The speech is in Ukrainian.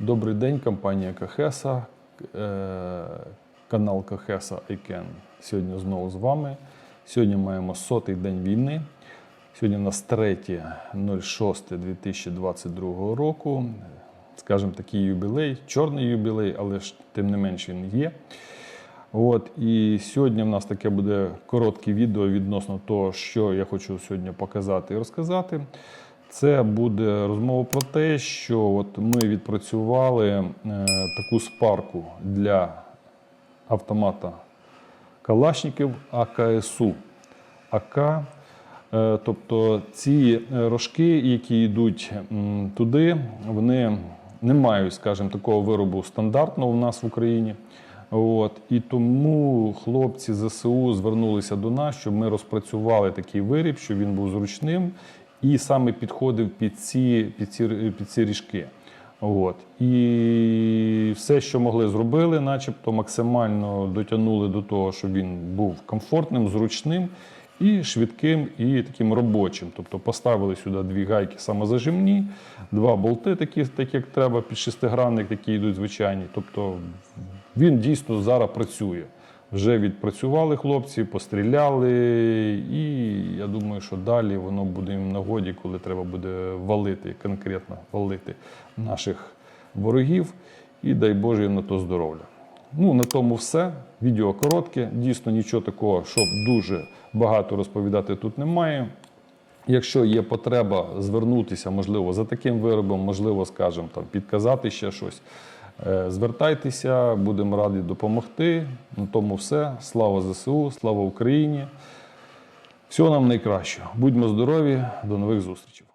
Добрий день, компанія Кахеса, е, канал Кахеса ICANN. Сьогодні знову з вами. Сьогодні маємо сотий день війни. Сьогодні у нас 3.06.2022 року. Скажімо, такий юбілей, чорний юбілей, але ж тим не менш він є. От, і сьогодні в нас таке буде коротке відео відносно того, що я хочу сьогодні показати і розказати. Це буде розмова про те, що от ми відпрацювали е, таку спарку для автомата Калашників АКСУ. АК. Е, Тобто ці е, рожки, які йдуть туди, вони не мають, скажімо, такого виробу стандартного у нас в Україні. От, і тому хлопці ЗСУ звернулися до нас, щоб ми розпрацювали такий виріб, щоб він був зручним і саме підходив під ці, під ці, під ці ріжки. От. І все, що могли, зробили, начебто максимально дотягнули до того, щоб він був комфортним, зручним і швидким, і таким робочим. Тобто поставили сюди дві гайки самозажимні, два болти, такі, так як треба, під шестигранник, такі йдуть звичайні. Тобто він дійсно зараз працює. Вже відпрацювали хлопці, постріляли, і я думаю, що далі воно буде їм нагоді, коли треба буде валити, конкретно валити наших ворогів. І дай Боже їм на то здоров'я. Ну, на тому все. Відео коротке. Дійсно, нічого такого, щоб дуже багато розповідати тут немає. Якщо є потреба звернутися, можливо, за таким виробом, можливо, скажімо, там, підказати ще щось, звертайтеся, будемо раді допомогти. На тому все. Слава ЗСУ, слава Україні. Всього нам найкращого. Будьмо здорові, до нових зустрічей.